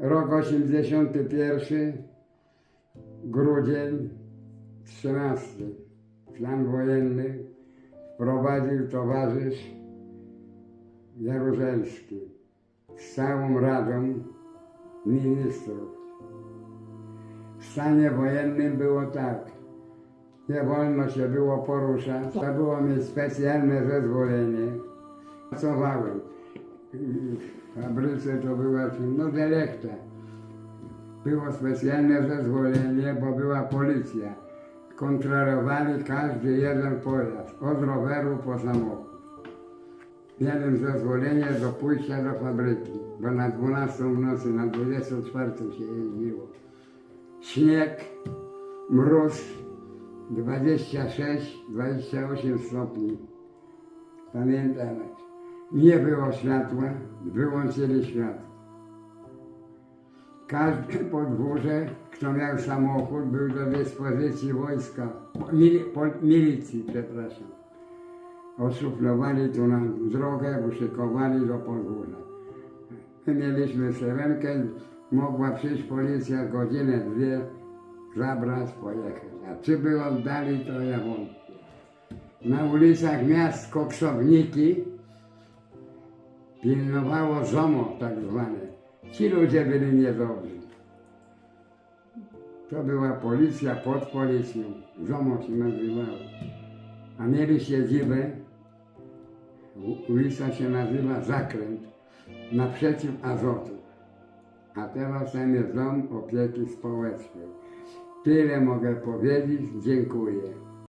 Rok 81, grudzień 13. Stan wojenny wprowadził towarzysz Jaruzelski z całą Radą Ministrów. W stanie wojennym było tak. Nie wolno się było poruszać. Trzeba było mieć specjalne zezwolenie. Pracowałem. W fabryce to była no dyrekta. Było specjalne zezwolenie, bo była policja. Kontrolowali każdy jeden pojazd, od roweru po samochód. Miałem zezwolenie do pójścia do fabryki, bo na 12 w nocy, na 24 się jeździło. Śnieg, mróz, 26-28 stopni. Pamiętam. Nie było światła, wyłączyli światło. Każde podwórze, kto miał samochód, był do dyspozycji wojska, milicji, przepraszam. Oszuflowali tu nam drogę, uszykowali do podwórza. My mieliśmy syrenkę, mogła przyjść policja godzinę, dwie, zabrać, pojechać. A czy by oddali, to ja wątpię. Na ulicach miast koksowniki pilnowało ZOMO tak zwane. Ci ludzie byli niedobrzy. To była policja pod policją. ZOMO się nazywało. A mieli siedzibę, ulica się nazywa Zakręt, naprzeciw Azotu. A teraz tam jest Dom Opieki Społecznej. Tyle mogę powiedzieć. Dziękuję.